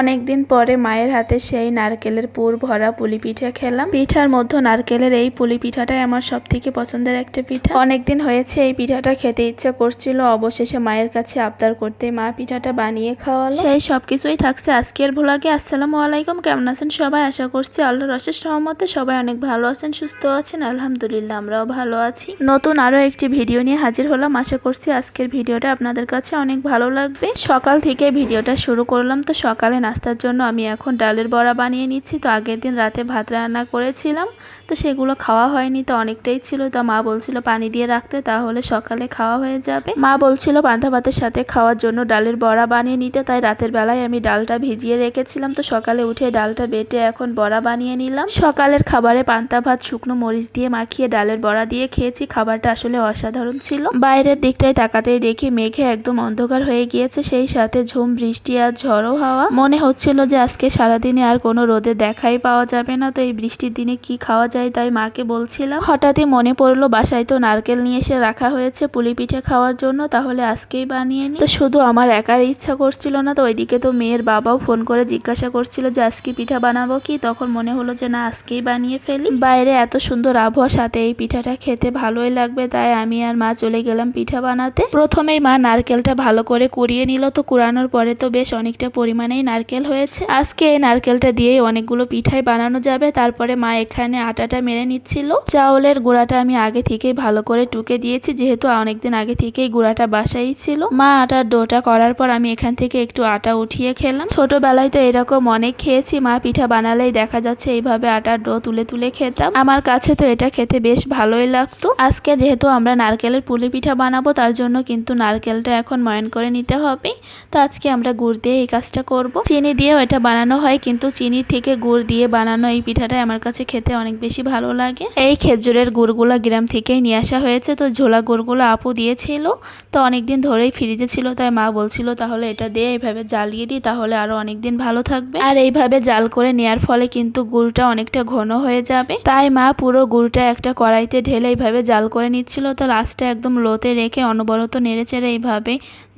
অনেকদিন পরে মায়ের হাতে সেই নারকেলের পুর ভরা পুলি পিঠা খেলাম। পিঠার মধ্যে নারকেলের এই পুলি পিঠাটাই আমার সব থেকে পছন্দের একটা পিঠা। অনেকদিন হয়েছে এই পিঠাটা খেতে ইচ্ছা করছিল, অবশেষে মায়ের কাছে আবদার করতে মা পিঠাটা বানিয়ে খাওয়ালো। সেই সব কিছুই থাকছে আজকের ভোলাগে। আসসালামু আলাইকুম, কেমন আছেন সবাই? আশা করছি আল্লাহর অশেষ সহমতে সবাই অনেক ভালো আছেন, সুস্থ আছেন। আলহামদুলিল্লাহ, আমরাও ভালো আছি। নতুন আরও একটি ভিডিও নিয়ে হাজির হলাম। আশা করছি আজকের ভিডিওটা আপনাদের কাছে অনেক ভালো লাগবে। সকাল থেকে ভিডিওটা শুরু করলাম। তো সকালে নাস্তার জন্য আমি এখন ডালের বড়া বানিয়ে নিচ্ছি। তো আগের দিন রাতে ভাত রান্না করেছিলাম। তো সেগুলো খাওয়া হয়নি। তো অনেকটাই ছিল। তো মা বলছিল পানি দিয়ে রাখতে, তাহলে সকালে খাওয়া হয়ে যাবে। মা বলছিল পান্তা ভাতের সাথে খাওয়ার জন্য ডালের বড়া বানিয়ে নিতে। তাই রাতের বেলায় আমি ডালটা ভিজিয়ে রেখেছিলাম। তো সকালে উঠে ডালটা বেটে এখন বড়া বানিয়ে নিলাম। সকালের খাবারে পান্তা ভাত, শুকনো মরিচ দিয়ে মাখিয়ে ডালের বড়া দিয়ে খেয়েছি। খাবারটা আসলে অসাধারণ ছিল। বাইরের দিকটায় তাকাতেই দেখি মেঘে একদম অন্ধকার হয়ে গিয়েছে। সেই সাথে ঝুম, বৃষ্টি আর ঝড়ো হাওয়া। মনে হচ্ছিল যে আজকে সারাদিনে আর কোনো রোদে দেখাই পাওয়া যাবে না, তো এই বৃষ্টির দিনে কি খাওয়া যায় তাই মাকে বলছিলাম। হঠাৎই মনে পড়ল, বাসায় তো নারকেল নিয়ে এসে রাখা হয়েছে পুলি পিঠে খাওয়ার জন্য, তাহলে আজকেই বানিয়ে নি। তো শুধু আমার একার ইচ্ছা করছিল না, তো ওইদিকে তো মেয়ের বাবাও ফোন করে জিজ্ঞাসা করছিল যে আজকে পিঠা বানাবো কি, তখন মনে হলো যে না, আজকেই বানিয়ে ফেলি। বাইরে এত সুন্দর আবহাওয়া, সাথে এই পিঠাটা খেতে ভালোই লাগবে, তাই আমি আর মা চলে গেলাম পিঠা বানাতে। প্রথমেই মা নারকেলটা ভালো করে কুড়িয়ে নিল, তো কুড়ানোর পরে তো বেশ অনেকটা পরিমাণেই নারকেল হয়েছে। আজকে এই নারকেলটা দিয়েই অনেকগুলো পিঠাই বানানো যাবে। তারপরে মা এখানে আটাটা মেরে নিচ্ছিল। চাউলের গুঁড়াটা আমি আগে থেকেই ভালো করে টুকে দিয়েছি, যেহেতু অনেকদিন আগে থেকেই গুঁড়াটা বাসাই ছিল। মা আটার ডোটা করার পর আমি এখান থেকে একটু আটা উঠিয়ে খেলাম। ছোটবেলায় তো এরকম অনেক খেয়েছি। মা পিঠা বানালেই দেখা যাচ্ছে এইভাবে আটার ডো তুলে তুলে খেতাম। আমার কাছে তো এটা খেতে বেশ ভালোই লাগতো। আজকে যেহেতু আমরা নারকেলের পুলি পিঠা বানাবো, তার জন্য কিন্তু নারকেলটা এখন ময়ন করে নিতে হবে। তো আজকে আমরা গুড় দিয়ে এই কাজটা করব। চিনি দিয়েও এটা বানানো হয়, কিন্তু চিনির থেকে গুড় দিয়ে বানানো এই পিঠাটা আমার কাছে খেতে অনেক বেশি ভালো লাগে। এই খেজুরের গুড়গুলো গ্রাম থেকেই নিয়ে আসা হয়েছে, তো ঝোলা গুড়গুলো আপু দিয়েছিল। তো অনেকদিন ধরেই ফ্রিজে ছিল, তাই মা বলছিল, তাহলে এটা দিয়ে এইভাবে জ্বালিয়ে দিই, তাহলে আরও অনেকদিন ভালো থাকবে। আর এইভাবে জাল করে নেয়ার ফলে কিন্তু গুড়টা অনেকটা ঘন হয়ে যাবে। তাই মা পুরো গুড়টা একটা কড়াইতে ঢেলে এইভাবে জাল করে নিচ্ছিল, তো লাস্টে একদম লোতে রেখে অনবরত নেড়ে চেড়ে এইভাবে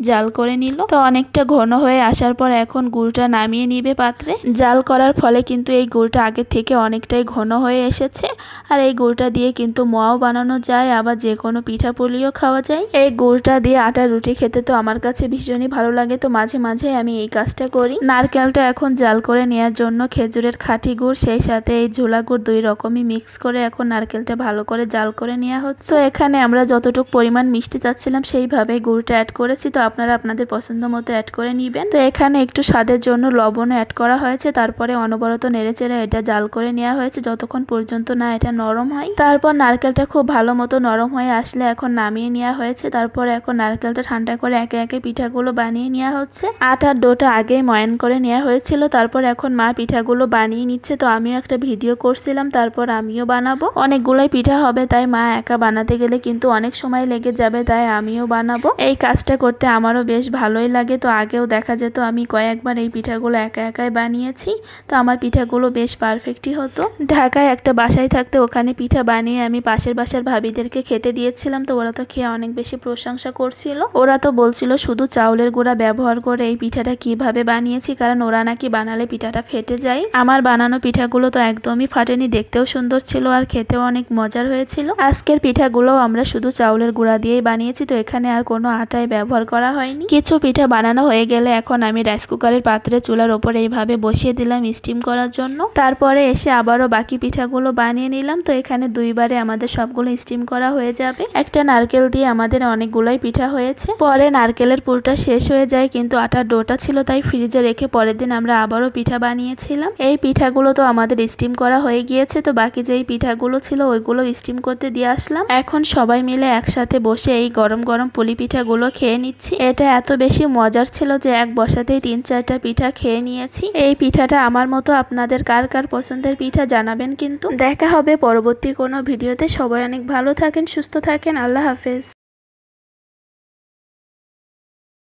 জাল করে নিল। তো অনেকটা ঘন হয়ে আসার পর এখন গুড়টা নামিয়ে নিবে পাত্রে। জাল করার ফলে কিন্তু এই গুড়টা আগের থেকে অনেকটাই ঘন হয়ে এসেছে। আর এই গুড়টা দিয়ে কিন্তু মোয়াও বানানো যায়, আবার যে কোনো পিঠা পুলিও খাওয়া যায়। এই গুড়টা দিয়ে আটার রুটি খেতে তো আমার কাছে ভীষণই ভালো লাগে। তো মাঝে মাঝে আমি এই কাজটা করি। নারকেলটা এখন জাল করে নেওয়ার জন্য খেজুরের খাঁটি গুড়, সেই সাথে এই ঝোলা গুড় দুই রকমই মিক্স করে এখন নারকেলটা ভালো করে জাল করে নেওয়া হচ্ছে। তো এখানে আমরা যতটুকু পরিমাণ মিষ্টি চাচ্ছিলাম সেইভাবে গুড়টা অ্যাড করেছি। তো আপনারা আপনাদের পছন্দ মতো অ্যাড করে নিবেন। তো এখানে একটু স্বাদের জন্য লবণও অ্যাড করা হয়েছে। তারপরে অনবরত নেড়েচেড়ে এটা জাল করে নেওয়া হয়েছে। যতক্ষণ পর্যন্ত না এটা নরম হয়। তারপর নারকেলটা খুব ভালো মতো নরম হয়ে আসলে এখন নামিয়ে নেওয়া হয়েছে। তারপর এখন নারকেলটা ঠান্ডা করে একে একে পিঠাগুলো বানিয়ে নেওয়া হচ্ছে। আটার ডোটা আগেই ময়ান করে নেওয়া হয়েছিল। তারপর এখন মা পিঠাগুলো বানিয়ে নিচ্ছে। তো আমিও একটা ভিডিও করছিলাম। তারপর আমিও বানাবো। অনেকগুলোই পিঠা হবে, তাই মা একা বানাতে গেলে কিন্তু অনেক সময় লেগে যাবে, তাই আমিও বানাবো। এই কাজটা করতে আমারও বেশ ভালোই লাগে। তো আগেও দেখা যেত আমি কয়েকবার এই পিঠাগুলো একা একাই বানিয়েছি, তো আমার পিঠাগুলো বেশ পারফেক্টই হতো। ঢাকায় একটা বাসায় থাকতে ওখানে পিঠা বানিয়ে আমি পাশের বাসার ভাবিদেরকে খেতে দিয়েছিলাম, তো ওরা তো খেয়ে অনেক বেশি প্রশংসা করছিল। ওরা তো বলছিল শুধু চাউলের গুঁড়া ব্যবহার করে এই পিঠাটা কীভাবে বানিয়েছি, কারণ ওরা নাকি বানালে পিঠাটা ফেটে যায়। আমার বানানো পিঠাগুলো তো একদমই ফাটেনি, দেখতেও সুন্দর ছিল আর খেতেও অনেক মজার হয়েছিল। আজকের পিঠাগুলো আমরা শুধু চাউলের গুঁড়া দিয়েই বানিয়েছি, তো এখানে আর কোনো আটায় ব্যবহার করা হয়নি। কিছু পিঠা বানানো হয়ে গেলে এখন আমি রাইস কুকারের পাত্রে চুলার ওপর এইভাবে বসিয়ে দিলাম স্টিম করার জন্য। তারপরে এসে আবারও বাকি পিঠাগুলো বানিয়ে নিলাম। তো এখানে দুইবারে আমাদের সবগুলো স্টিম করা হয়ে যাবে। একটা নারকেল দিয়ে আমাদের অনেকগুলোই পিঠা হয়েছে। পরে নারকেলের পুরটা শেষ হয়ে যায়, কিন্তু আটার ডোটা ছিল, তাই ফ্রিজে রেখে পরের দিন আমরা আবারও পিঠা বানিয়েছিলাম। এই পিঠাগুলো তো আমাদের স্টিম করা হয়ে গিয়েছে, তো বাকি যেই পিঠাগুলো ছিল ওইগুলো স্টিম করতে দিয়ে আসলাম। এখন সবাই মিলে একসাথে বসে এই গরম গরম পুলি পিঠাগুলো খেয়ে নিচ্ছি। এটা এত বেশি মজার ছিল যে এক বসাতেই তিন চারটা পিঠা খেয়ে নিয়েছি। এই পিঠাটা আমার মতো আপনাদের কার কার পছন্দের পিঠা জানাবেন কিন্তু। দেখা হবে পরবর্তী কোনো ভিডিওতে। সবাই অনেক ভালো থাকেন, সুস্থ থাকেন। আল্লাহ হাফেজ।